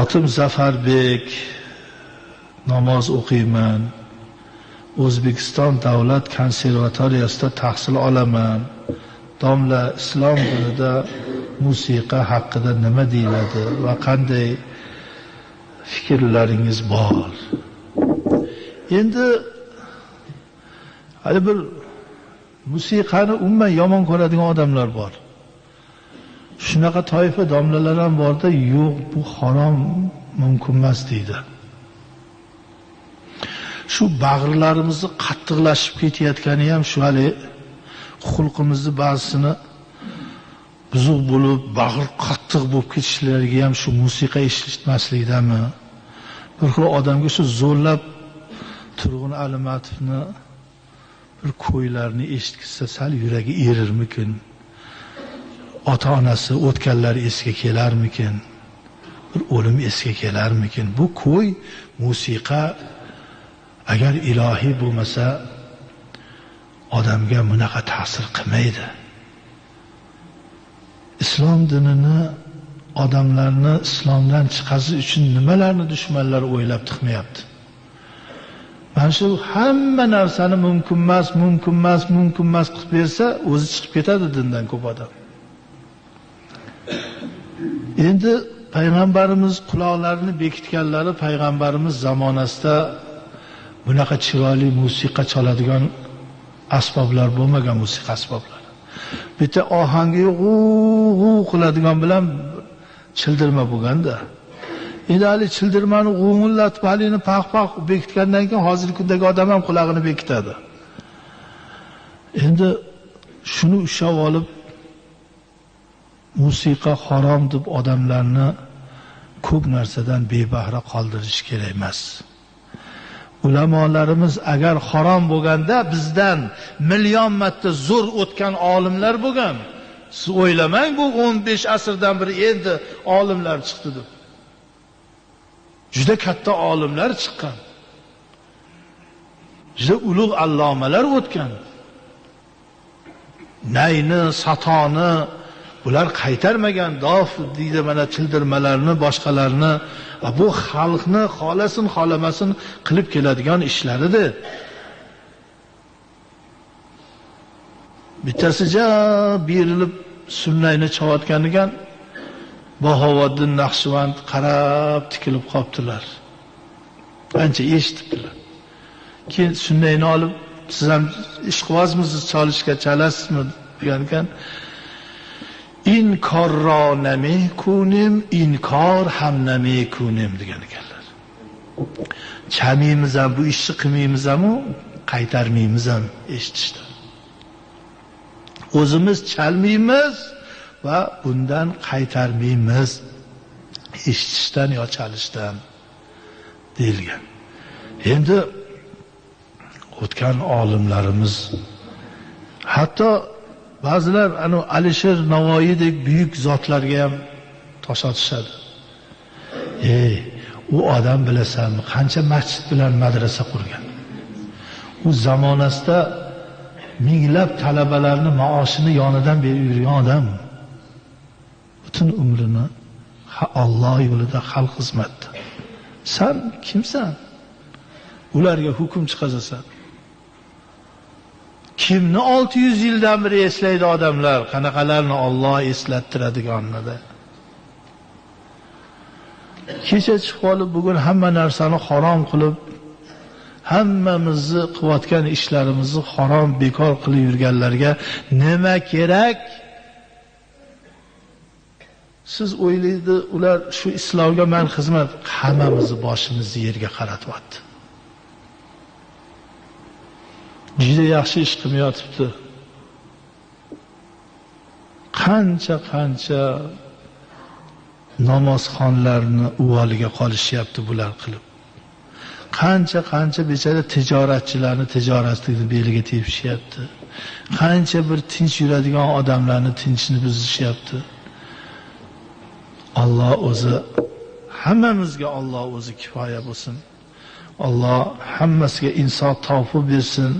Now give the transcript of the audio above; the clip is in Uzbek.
otim zafarbek namoz o'qiyman. O'zbekiston davlat konservatoriyasida tahsil olaman. Domla islom dinida musiqa haqida nima deyiladi va qanday fikrlaringiz bor? Endi hali bir musiqani umuman yomon ko'radigan odamlar bor. Shunaqa toifa domlalar ham borda yo'q bu harom mumkin emas deydi. Shu bag'rlarimizni qattiqlashib ketayotgani ham shu hali xulqimizni ba'zisini buzuq bo'lib bag'ri qattiq bo'lib ketishlariga ham shu musiqa eshitmaslikdami bir xil odamga shu zo'rlab turg'un alimatovni bir ko'ylarini eshitgizsa sal yuragi erirmikin? Ota onasi o'tganlari esga kelarmikin? Bir o'lim esga kelarmikin? Bu kuy musiqa agar ilohiy bo'lmasa odamga bunaqa ta'sir qilmaydi. Islom dinini odamlarni islomdan chiqarish uchun nimalarni dushmanlar o'ylab tiqmayapti? Mana shu hamma narsani mumkin emas mumkin emas mumkin emas qilib bersa o'zi chiqib ketadi dindan ko'p odam. Endi payg'ambarimiz quloqlarini bekitganlari payg'ambarimiz zamonasida bunaqa chiroyli musiqa chaladigan asboblar bo'lmagan musiqa asboblari. Bitta ohangi g'u g'u qiladigan bilan childirma bo'lganda. Endi hali childirmani g'ung'illatib halini paq paq bekitgandan keyin hozirgi kundagi odam ham qulog'ini bekitadi. Endi shuni ushlab olib musiqa harom deb odamlarni ko'p narsadan bebahra qoldirish kerak emas. Ulamolarimiz agar harom bo'lganda bizdan million marta zo'r o'tgan olimlar bo'lgan. Siz o'ylamang bu o'n besh asrdan beri endi olimlar chiqdi deb. Juda katta olimlar chiqqan. Juda ulug' allomalar o'tgan. Nayni satoni bular qaytarmagan dof deydi mana childirmalarni boshqalarni bu xalqni xohlasin xohlamasin qilib keladigan ishlar edi bittasi ja berilib sunnayni chalayotgan ekan bahovoddin naqshvand qarab tikilib qolibdilar ancha eshitibdilar. Keyin sunnayni olib siz ham ishqibozmisiz chalishga chalasizmi? degan ekan. Inkorro namekunim inkor ham namekunim degan ekanlar. Chamaymiz ham bu ishni qilmaymiz hamu qaytarmaymiz ham eshitishdi. O'zimiz chalmaymiz va bundan qaytarmaymiz. Eshitishdan yo chalishdan deyilgan. Endi o'tgan olimlarimiz hatto ba'zilar anu alisher navoiydek buyuk zotlarga ham tosh otishadi ey u odam bilasanmi qancha masjid bilan madrasa qurgan. U zamonasida minglab talabalarni maoshini yonidan berib yurgan odam. Butun umrini Alloh yo'lida xalq xizmatda san kimsan? Ularga hukm chiqazasan. Kimni olti yuz yildan beri eslaydi odamlar? Qanaqalarni Alloh eslattiradiganini kecha chiqib olib bugun hamma narsani harom qilib hammamizni qilayotgan ishlarimizni harom bekor qilib yurganlarga nima kerak? Siz o'ylaydi ular shu islomga man xizmat hammamizni boshimizni yerga qaratyapti. Juda yaxshi ish qilmayotibdi qancha qancha namozxonlarni uvoliga qolishyapti bular qilib. Qancha qancha bechara tijoratchilarni tijoratini beliga tepishyapti. Qancha bir tinch yuradigan odamlarni tinchini buzishyapti. Alloh o'zi hammamizga Alloh o'zi kifoya bo'lsin. Alloh hammasiga insof tavfiq bersin.